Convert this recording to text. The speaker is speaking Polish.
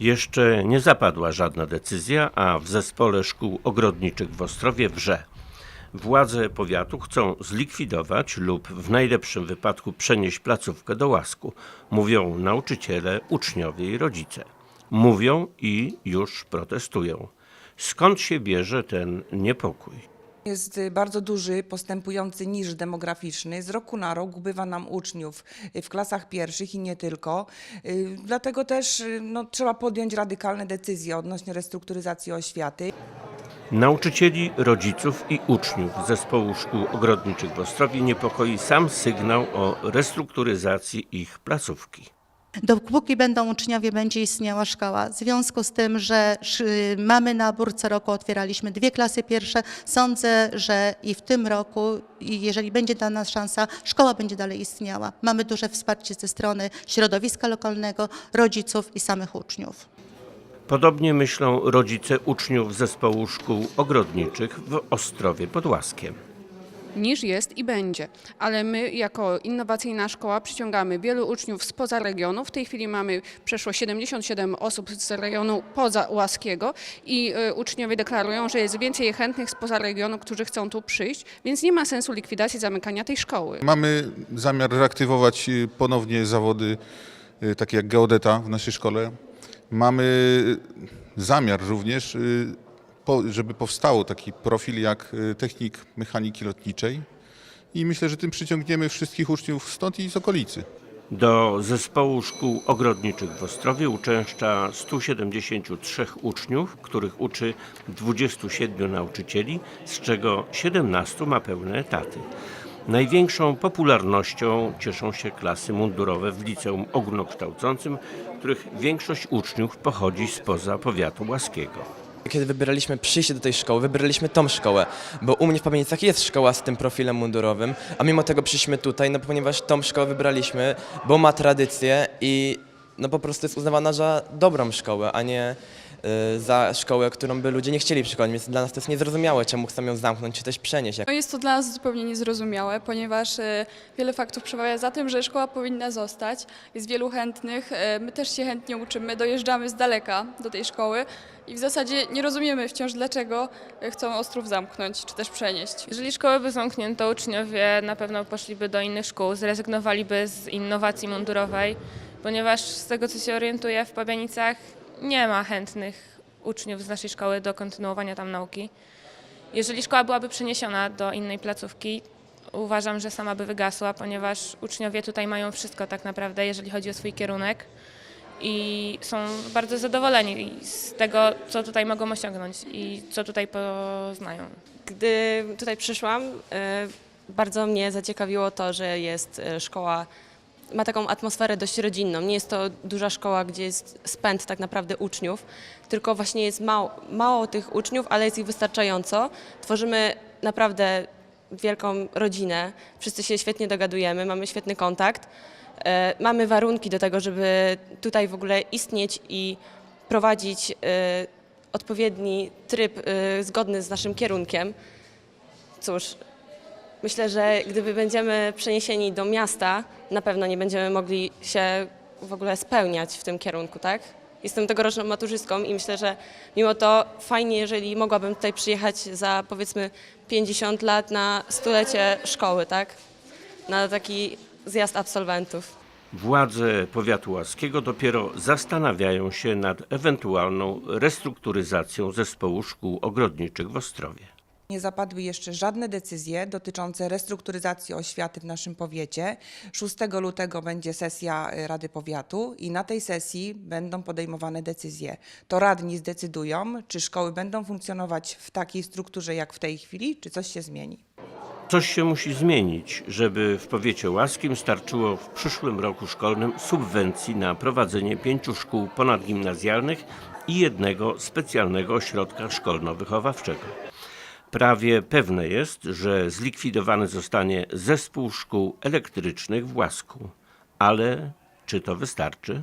Jeszcze nie zapadła żadna decyzja, a w zespole szkół ogrodniczych w Ostrowie wrze. Władze powiatu chcą zlikwidować lub w najlepszym wypadku przenieść placówkę do łasku. Mówią nauczyciele, uczniowie i rodzice. Mówią i już protestują. Skąd się bierze ten niepokój? Jest bardzo duży, postępujący niż demograficzny. Z roku na rok ubywa nam uczniów w klasach pierwszych i nie tylko. Y, Dlatego też y, no, trzeba podjąć radykalne decyzje odnośnie restrukturyzacji oświaty. Nauczycieli, rodziców i uczniów zespołu szkół ogrodniczych w Ostrowie niepokoi sam sygnał o restrukturyzacji ich placówki. Dopóki będą uczniowie, będzie istniała szkoła. W związku z tym, że sz- mamy nabór, co roku otwieraliśmy dwie klasy pierwsze, sądzę, że i w tym roku, jeżeli będzie dana szansa, szkoła będzie dalej istniała. Mamy duże wsparcie ze strony środowiska lokalnego, rodziców i samych uczniów. Podobnie myślą rodzice uczniów zespołu szkół ogrodniczych w Ostrowie pod Łaskiem. Niż jest i będzie. Ale my jako innowacyjna szkoła przyciągamy wielu uczniów spoza regionu. W tej chwili mamy przeszło 77 osób z rejonu poza Łaskiego i y, uczniowie deklarują, że jest więcej chętnych spoza regionu, którzy chcą tu przyjść, więc nie ma sensu likwidacji zamykania tej szkoły. Mamy zamiar reaktywować y, ponownie zawody y, takie jak geodeta w naszej szkole. Mamy zamiar również, żeby powstało taki profil jak y, technik mechaniki lotniczej i myślę, że tym przyciągniemy wszystkich uczniów stąd i z okolicy. Do zespołu szkół ogrodniczych w Ostrowie uczęszcza 173 uczniów, których uczy 27 nauczycieli, z czego 17 ma pełne etaty. Największą popularnością cieszą się klasy mundurowe w liceum ogólnokształcącym, których większość uczniów pochodzi spoza powiatu łaskiego. Kiedy wybieraliśmy przyjście do tej szkoły, wybraliśmy tą szkołę, bo u mnie w Pamięcach jest szkoła z tym profilem mundurowym, a mimo tego przyszliśmy tutaj, no ponieważ tą szkołę wybraliśmy, bo ma tradycję i no po prostu jest uznawana za dobrą szkołę, a nie za szkołę, którą by ludzie nie chcieli przychodzić, więc dla nas to jest niezrozumiałe, czemu chcą ją zamknąć, czy też przenieść. No jest to dla nas zupełnie niezrozumiałe, ponieważ e, wiele faktów przemawia za tym, że szkoła powinna zostać. Jest wielu chętnych, e, my też się chętnie uczymy, dojeżdżamy z daleka do tej szkoły i w zasadzie nie rozumiemy wciąż, dlaczego chcą Ostrów zamknąć, czy też przenieść. Jeżeli szkoły by zamknięto, uczniowie na pewno poszliby do innych szkół, zrezygnowaliby z innowacji mundurowej, ponieważ z tego co się orientuję w Pabianicach nie ma chętnych uczniów z naszej szkoły do kontynuowania tam nauki. Jeżeli szkoła byłaby przeniesiona do innej placówki, uważam, że sama by wygasła, ponieważ uczniowie tutaj mają wszystko tak naprawdę, jeżeli chodzi o swój kierunek i są bardzo zadowoleni z tego, co tutaj mogą osiągnąć i co tutaj poznają. Gdy tutaj przyszłam, e, bardzo mnie zaciekawiło to, że jest e, szkoła, ma taką atmosferę dość rodzinną. Nie jest to duża szkoła, gdzie jest spęd tak naprawdę uczniów, tylko właśnie jest mało, mało tych uczniów, ale jest ich wystarczająco. Tworzymy naprawdę wielką rodzinę, wszyscy się świetnie dogadujemy, mamy świetny kontakt. E, Mamy warunki do tego, żeby tutaj w ogóle istnieć i prowadzić e, odpowiedni tryb e, zgodny z naszym kierunkiem. Cóż, myślę, że gdyby będziemy przeniesieni do miasta, na pewno nie będziemy mogli się w ogóle spełniać w tym kierunku, tak? Jestem tegoroczną maturzystką i myślę, że mimo to fajnie, jeżeli mogłabym tutaj przyjechać za powiedzmy 50 lat na stulecie szkoły, tak? Na taki zjazd absolwentów. Władze powiatu łaskiego dopiero zastanawiają się nad ewentualną restrukturyzacją zespołu szkół ogrodniczych w Ostrowie. Nie zapadły jeszcze żadne decyzje dotyczące restrukturyzacji oświaty w naszym powiecie. 6 lutego będzie sesja y, Rady Powiatu i na tej sesji będą podejmowane decyzje. To radni zdecydują, czy szkoły będą funkcjonować w takiej strukturze jak w tej chwili, czy coś się zmieni. Coś się musi zmienić, żeby w powiecie łaskim starczyło w przyszłym roku szkolnym subwencji na prowadzenie pięciu szkół ponadgimnazjalnych i jednego specjalnego ośrodka szkolno-wychowawczego. Prawie pewne jest, że zlikwidowany zostanie zespół szkół elektrycznych w Łasku. Ale czy to wystarczy?